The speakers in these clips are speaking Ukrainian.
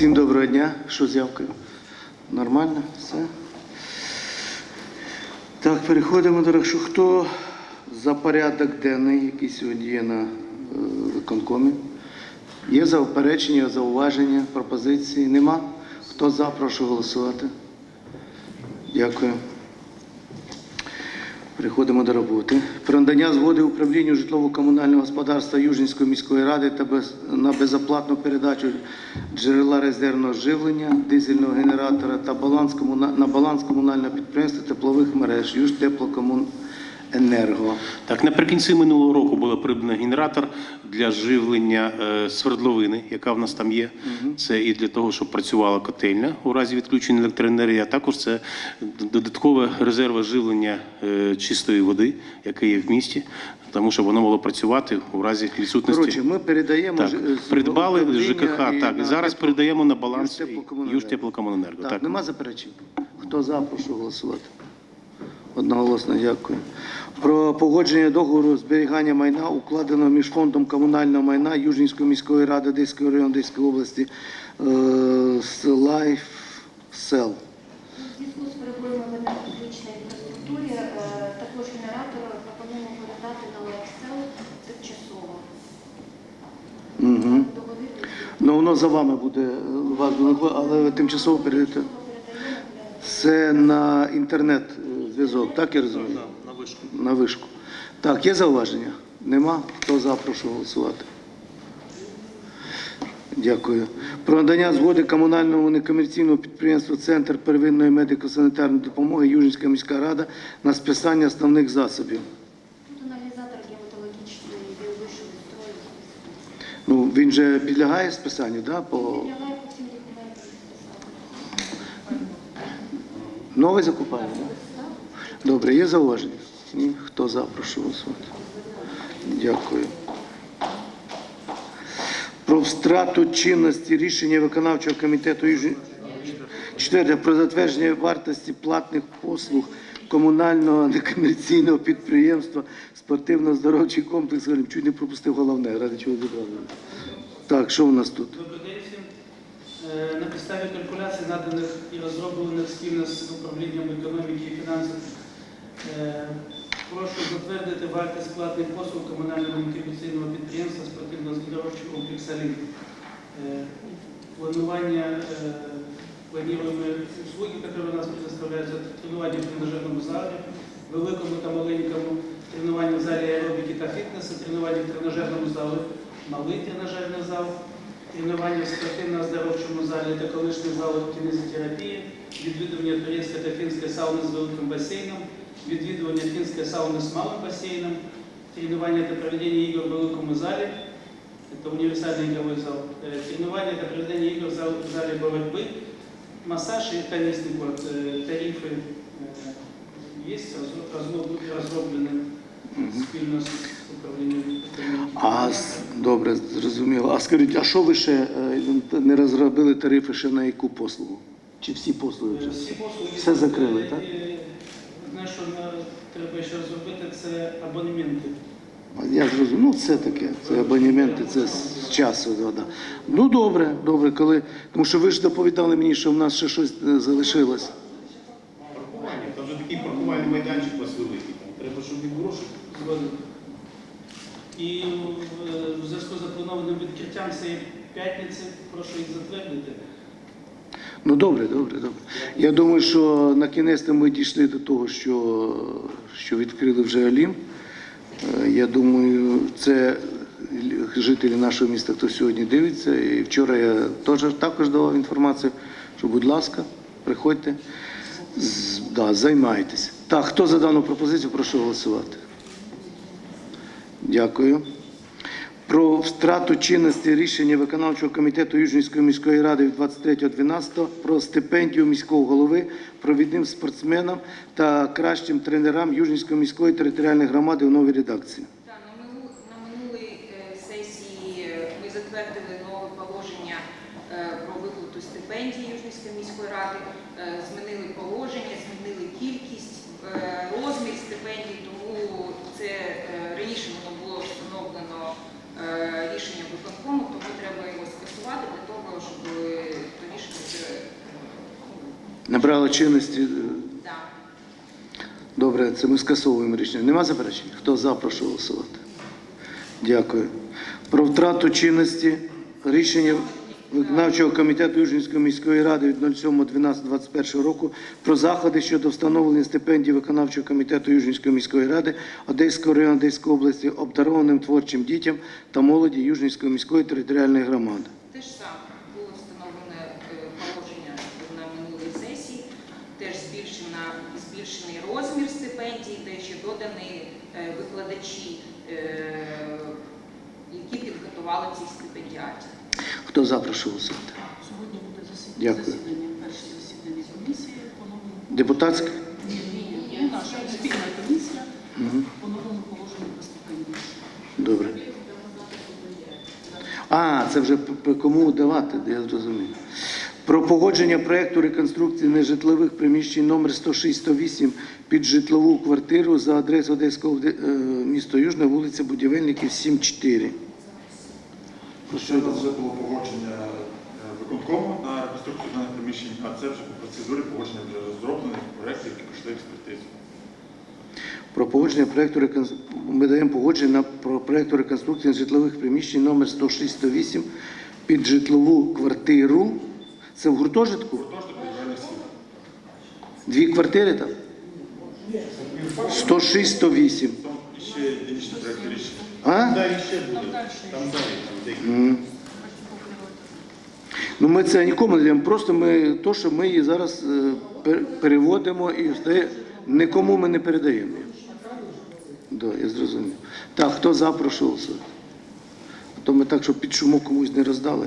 Всім доброго дня. Що з явкою? Нормально? Все? Так, переходимо до що хто за порядок денний, який сьогодні є на е, виконкомі. Є заперечення, зауваження, пропозиції? Нема? Хто за, прошу голосувати. Дякую. Переходимо до роботи. Про надання згоди управлінню житлово-комунального господарства Южненської міської ради та без, на безоплатну передачу джерела резервного живлення, дизельного генератора та баланс комуна, на баланс комунального підприємства теплових мереж Южтеплокомуненерго. Так, наприкінці минулого року було придбано генератор для живлення е, свердловини, яка в нас там є. Це і для того, щоб працювала котельня у разі відключення електроенергії, а також це додаткове резерве живлення е, чистої води, яке є в місті, тому щоб воно могло працювати у разі відсутності. Коротше, ми передаємо Так, з придбали ЖКХ, так, і зараз тепло- передаємо на баланс. Южтеплокомуненерго. Так, Так, нема заперечень? Хто за, прошу голосувати. Одноголосно дякую. Про погодження договору зберігання майна, укладеного між фондом комунального майна Южнівської міської ради Одеського району Одеської області е, з Cell. У зв'язку з перебоями в енергетичній інфраструктурі е, також генератор пропонуємо передати на Лексел тимчасово. Угу. Ну, воно за вами буде, е, вас але тимчасово передаєте. Це на інтернет е, зв'язок, так я розумію? на вишку. На вишку. Так, є зауваження? Нема? Хто за, прошу голосувати. Дякую. Про надання згоди комунальному некомерційному підприємству Центр первинної медико-санітарної допомоги Южинська міська рада на списання основних засобів. Тут аналізатор геоматологічний біовишовий строю. Ну, він же підлягає списанню, да? По... Підлягає по всім Новий закупаємо. Добре, є зауваження? Ні? Хто за, прошу голосувати. Дякую. Про втрату чинності рішення виконавчого комітету Южні... Про затвердження вартості платних послуг комунального некомерційного підприємства спортивно-здоровчий комплекс. Чуть не пропустив головне, ради чого зібрали. Так, що у нас тут? Добрий день всім. Е, На підставі калькуляцій, наданих і розроблених спільно з управлінням економіки і фінансів, е, прошу затвердити вартість платних послуг комунального інкубаційного підприємства спортивно-здоровчого комплексу «Ліг». Е, Планування е, планируемые услуги, которые у нас предоставляются, это тренування в тренажерному залі, великому та маленькому, тренування в залі аеробіки та фітнесу, тренування в тренажерному залі, малий тренажерний зал, тренування в спортивно-оздоровчому залі та колишніх залах кінезітерапії, відвідування турецької та фінської сауни з великим басейном, відвідування фінської сауни з малим басейном, тренування та проведення ігор в великому залі, це універсальний ігровий зал, Е, тренування та проведення ігор в зал- в залі боротьби, массаж и теннисный корт. Э, Тарифы э, есть, разро- разло- розроблені спільно з управлінням. економіки. а добре, зрозуміло. А скажіть, а що ви ще е, не розробили тарифи ще на яку послугу? Чи всі послуги вже? Е, Всі послуги Все закрили, так? Одне, що треба ще розробити, це абонементи. Я зрозумів, ну це таке, це абонементи, це з часу. Да, да. Ну добре, добре, коли. Тому що ви ж доповідали мені, що в нас ще щось е, залишилось. Паркування, там вже такий паркувальний майданчик у вас великий. Треба, щоб він гроші. Згоден. І в- в зв'язку з запланованим відкриттям цієї п'ятниці прошу їх затвердити. Ну добре, добре, добре. Я думаю, що на кінець ми дійшли до того, що, що відкрили вже Олім. Е, Я думаю, це жителі нашого міста, хто сьогодні дивиться. І вчора я теж також давав інформацію, що, будь ласка, приходьте, да, займайтеся. Так, хто за дану пропозицію, прошу голосувати. Дякую. Про втрату чинності рішення виконавчого комітету Южнівської міської ради від 23.12 про стипендію міського голови провідним спортсменам та кращим тренерам Южнівської міської територіальної громади у новій редакції. Так, на минулій, на минулій е, сесії е, ми затвердили нове положення е, про виплату стипендій Южнівської міської ради, Е, змінили положення, змінили кількість, е, розмір стипендій, тому це е, раніше воно було встановлено е, рішенням виконкому, тому треба його скасувати для того, щоб Набрало чинності. Добре, це ми скасовуємо рішення. Нема заперечень? Хто за, прошу голосувати. Дякую. Про втрату чинності рішення виконавчого комітету Южнівської міської ради від 07.12.21 року про заходи щодо встановлення стипендій виконавчого комітету Южнівської міської ради Одеського району Одеської області обдарованим творчим дітям та молоді Южнівської міської територіальної громади. Те ж саме було встановлене е, положення на минулій сесії, теж збільшена, збільшений розмір стипендій, де ще додані е, викладачі, е, які підготували цих стипендіатів. Хто за, прошу голосувати. Сьогодні буде засідання, Дякую. засідання перше засідання комісії по новому. Депутатське? Ні, ні, ні, наша спільна комісія по новому положенню про стипендії. Добре. А, це вже п- п- кому давати, я зрозумів. Про погодження проекту реконструкції нежитлових приміщень номер 106-108 під житлову квартиру за адресою Одеського е, місто Южне, вулиця Будівельників, 7-4. Щойно вже було погодження е, виконкому на реконструкцію даних приміщень, а це вже по процедурі погодження вже розроблених проєктів, які пройшли експертизу. Про погодження проекту реконс- ми даємо погодження на про проекту реконструкції житлових приміщень номер 106-108 під житлову квартиру. Це в гуртожитку? Дві квартири там? 106-108. Там ще інші проєкти рішення. А? Там Ну, ми це нікому не даємо, просто ми то, що ми її зараз е, пер- переводимо і стає, нікому ми не передаємо. її. Да, я зрозумів. Так, хто за, прошу. А то ми так, щоб під шумок комусь не роздали.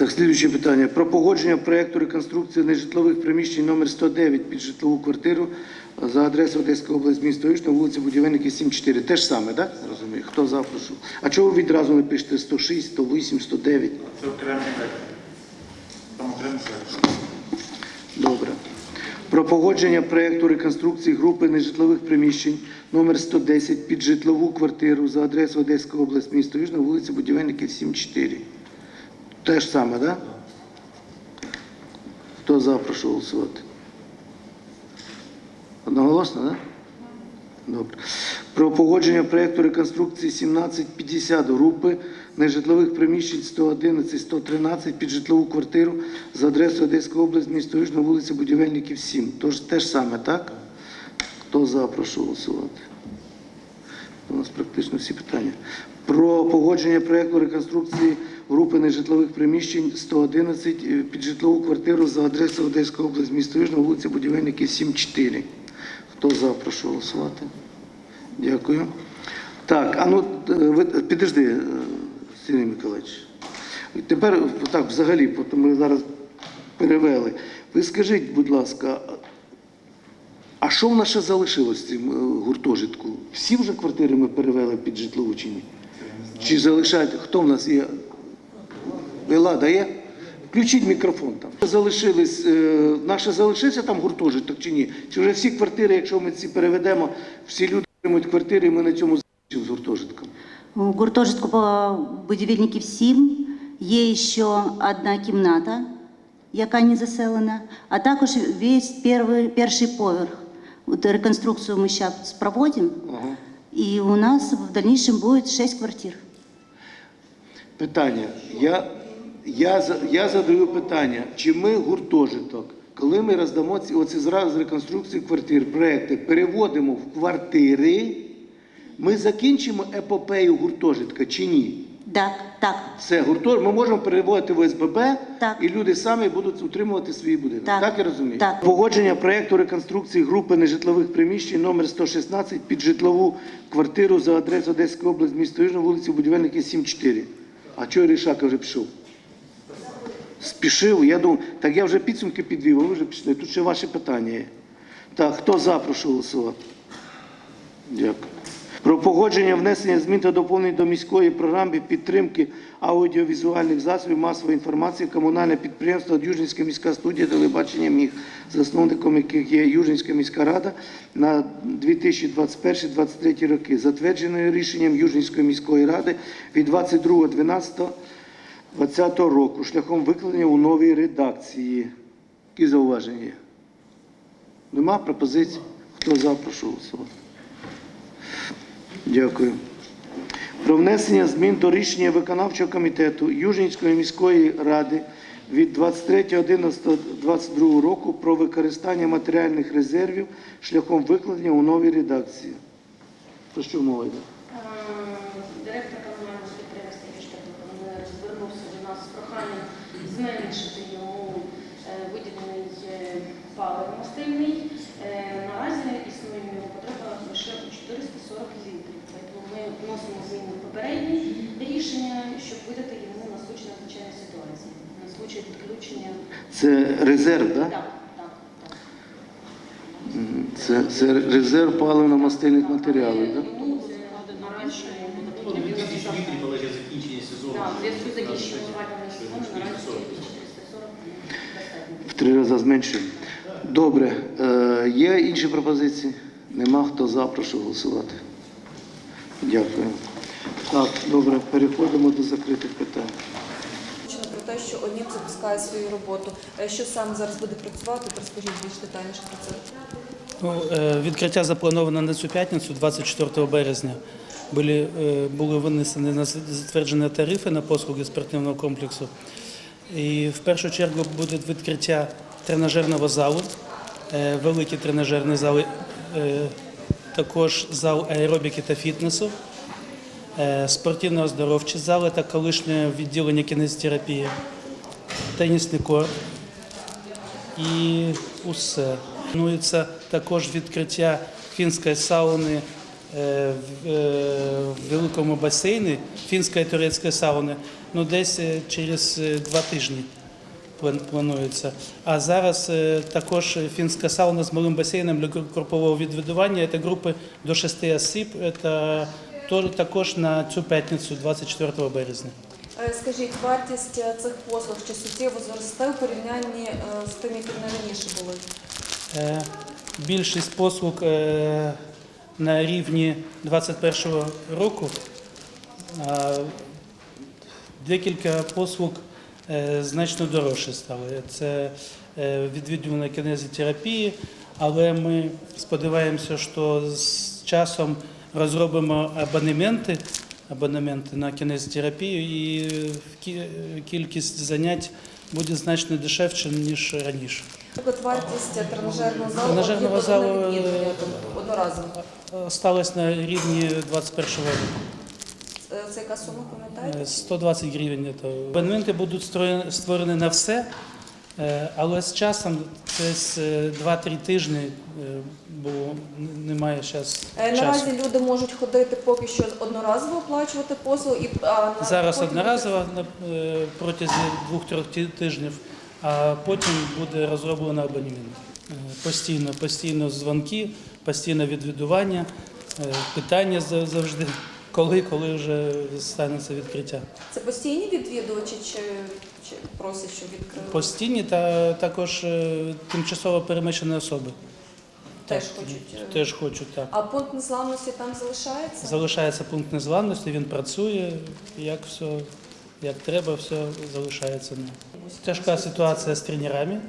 Так, слідуюче питання. Про погодження проєкту реконструкції нежитлових приміщень номер 109 під житлову квартиру за адресою Одеська область, місто Южне, вулиця Будівельники, 7-4. Те ж саме, так? Розумію. Хто за, прошу. А чого ви відразу не пишете 106, 108, 109? Це окремі. Там окремі. Добре. Про погодження проєкту реконструкції групи нежитлових приміщень номер 110 під житлову квартиру за адресою Одеська область, місто Южне, вулиця Будівельників, 7-4. Те ж саме, так? Да? Хто за, прошу голосувати. Одноголосно, так? Да? Добре. Про погодження проєкту реконструкції 1750 групи нежитлових приміщень 111, 113 під житлову квартиру за адресою Одеська область, місто Южна, вулиця Будівельників, 7. Тож те ж саме, так? Хто за, прошу голосувати. У нас практично всі питання. Про погодження проєкту реконструкції групи нежитлових приміщень 111 е, під житлову квартиру за адресою Одеська область, місто Южна, вулиця Будівельників, 7-4. Хто за, прошу голосувати. Дякую. Так, а ну е, підожди, е, Сергій Миколаївич. Тепер так, взагалі, ми зараз перевели. Ви скажіть, будь ласка, а що в нас ще залишилось в цім е, гуртожитку? Всі вже квартири ми перевели під житлову чи ні? Чи залишають? Хто в нас є? Елада є? Включіть мікрофон там. Залишились, е, наше залишився там гуртожиток чи ні? Чи вже всі квартири, якщо ми ці переведемо, всі люди отримують квартири, і ми на цьому з гуртожитком? У гуртожитку по будівельників 7 є ще одна кімната, яка не заселена, а також весь перший, перший поверх. От реконструкцію ми зараз проводимо, Ага. і у нас в дальнейшем буде 6 квартир. Питання. Я, я, я задаю питання, чи ми гуртожиток, коли ми роздамо ці оці зразу з реконструкції квартир, проекти, переводимо в квартири, ми закінчимо епопею гуртожитка чи ні? Так, так, Все, гуртожиток, ми можемо переводити в ОСББ, Так. і люди самі будуть утримувати свої будинки. Так, Так. я розумію? Так. Погодження проєкту реконструкції групи нежитлових приміщень номер 116 під житлову квартиру за адресою Одеська область, місто Южна, вулиці Будівельники, 7-4. А чого Рішака вже пішов? Спішив, я думав, так я вже підсумки підвів, а ви вже пішли. Тут ще ваші питання є. Так, хто за, прошу голосувати. Дякую. Про погодження внесення змін та доповнень до міської програми підтримки аудіовізуальних засобів масової інформації комунальне підприємство Южницька міська студія телебачення МІГ, засновником яких є Южницька міська рада на 2021-2023 роки, затвердженою рішенням Южницької міської ради від 22.12.2020 року шляхом викладення у новій редакції. Які зауваження є? Нема пропозицій? Хто за, прошу голосувати. Дякую. Про внесення змін до рішення виконавчого комітету Южнівської міської ради від 23.11.22 року про використання матеріальних резервів шляхом викладення у новій редакції. Про що мова йде? Е, Директор комунального підприємства звернувся до нас з проханням зменшити йому е, виділений е, паливно-мастильний. Е, Наразі існує в нього потреба лише у 440 літрів. Тому ми вносимо зміни в попереднє рішення, щоб видати йому на случай надзвичайної ситуації, на случай відключення. Це резерв, так? Так, так, так. Це, це резерв паливно-мастильних матеріалів, так? Йому е, наразі Ну, 2000 закінчення сезону. Так, в зв'язку з закінченням опалювального сезону наразі 440 достатньо. В три рази зменшуємо. Добре. Е, є інші пропозиції? Нема. Хто за, прошу голосувати. Дякую. Так, добре, переходимо до закритих питань. Про те, що ОНІП запускає свою роботу. Е, Що саме зараз буде працювати, розкажіть більш детальніше про це. Ну, е, відкриття заплановано на цю п'ятницю, 24 березня. Були, е, були винесені на затверджені тарифи на послуги спортивного комплексу. І в першу чергу буде відкриття тренажерного залу, великі тренажерні зали, також зал аеробіки та фітнесу, е, спортивно-оздоровчі зали та колишнє відділення кінезітерапії, тенісний корт, і усе. Планується також відкриття фінської сауни е, в е, великому басейні, фінської і турецької сауни, ну десь через два тижні планується. А зараз е, також фінська сауна з малим басейном для групового відвідування. Це групи до шести осіб. Це також на цю п'ятницю, 24 березня. Е, Скажіть, вартість е, цих послуг чи суттєво зросте у порівнянні з тим, які раніше були? Більшість послуг на рівні 2021 року. Декілька послуг значно дорожче стали. Це е, відвідування кінезітерапії, але ми сподіваємося, що з часом розробимо абонементи, абонементи на кінезітерапію і кількість занять буде значно дешевше, ніж раніше. Наприклад, вартість е, тренажерного залу Тренажерного залу, е, одноразово. Осталось на рівні 21 року. Е, Це яка сума, пам'ятаєте? Е, 120 гривень. це. Абонементи будуть створені- на все, е, але з часом десь е, 2-3 тижні е, н- немає зараз часу. Наразі люди можуть ходити поки що одноразово оплачувати послуги. І, а, на- Зараз потім одноразово протязі 2-3 тижнів, а потім буде розроблено абонемент. Постійно, постійно дзвонки, постійно відвідування, питання за- завжди, коли, коли вже станеться відкриття. Це постійні відвідувачі чи, чи просять, щоб відкрили? Постійні та також е, тимчасово переміщені особи. Теж Так, хочуть. е, Теж хочуть так. А пункт незламності там залишається? Залишається пункт незламності, він працює, як все, як треба, все залишається. Тяжка ситуація з тренерами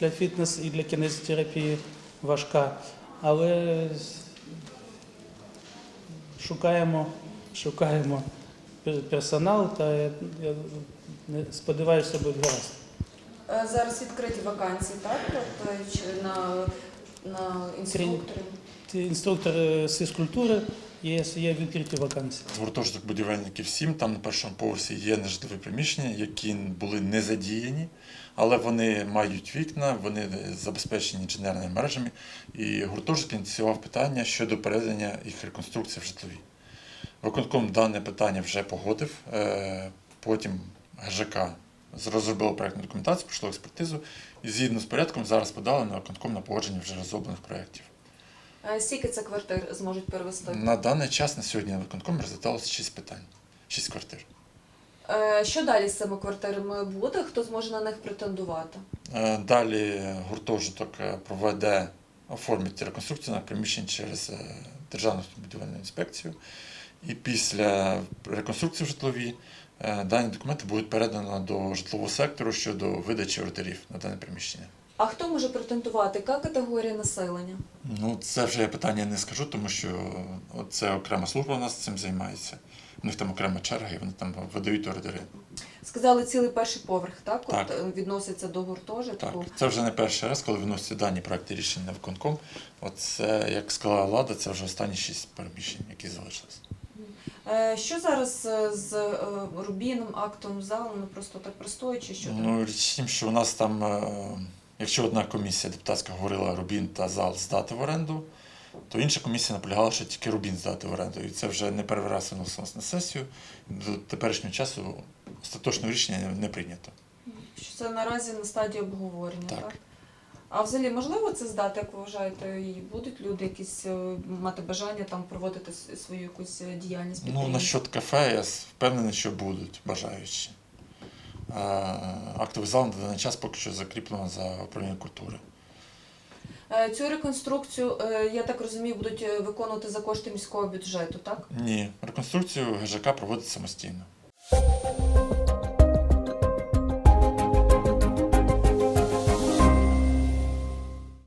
для фітнес і для кінезітерапії важка, але шукаємо, шукаємо персонал та я, я не- сподіваюся, буде гаразд. Е, Зараз відкриті вакансії, так? Е, чи на, на інструкторів? Інструктор з фізкультури є, є відкриті вакансії. Гуртожиток будівельників 7, там на першому поверсі є нежитлові приміщення, які були не задіяні, але вони мають вікна, вони забезпечені інженерними мережами. І гуртожиток ініціював питання щодо переведення їх реконструкції в житлові. Виконком дане питання вже погодив. е, Потім ГЖК розробило проєктну документацію, пройшло експертизу, і згідно з порядком зараз подали на виконком на погодження вже розроблених проєктів. Скільки це квартир зможуть перевести? На даний час на сьогодні на виконкомі розглядалося 6 питань, 6 квартир. Е, Що далі з цими квартирами буде? Хто зможе на них претендувати? Е, Далі гуртожиток е, проведе оформить реконструкцію на приміщення через Державну будівельну інспекцію. І після реконструкції в житлові дані документи будуть передано до житлового сектору щодо видачі ордерів на дане приміщення. А хто може претендувати? Яка категорія населення? Ну, це вже я питання не скажу, тому що це окрема служба у нас цим займається. У них там окрема черга, і вони там видають ордери. Сказали, цілий перший поверх, так? Так. От е, відноситься до гуртожитку. Так, це вже не перший раз, коли виносяться дані проекти рішень на виконком. От це, як сказала влада, це вже останні шість переміщень, які залишились. Е, Що зараз е, з Рубіном, актом залу? Ну просто так простоїть чи що? Ну, річ в тім, що у нас там, якщо одна комісія депутатська говорила Рубін та зал здати в оренду, то інша комісія наполягала, що тільки Рубін здати в оренду. І це вже не перший раз виносилось на сесію. До теперішнього часу остаточного рішення не- прийнято. Що це наразі на стадії обговорення, так? Так. А взагалі можливо це здати, як ви вважаєте, і будуть люди якісь е, мати бажання там проводити свою якусь е, діяльність Ну, насчет кафе, я впевнений, що будуть бажаючі. Актовий зал на даний час поки що закріплено за управління культури. Е, Цю реконструкцію, е, я так розумію, будуть е, виконувати за кошти міського бюджету, так? Ні, реконструкцію ГЖК проводить самостійно.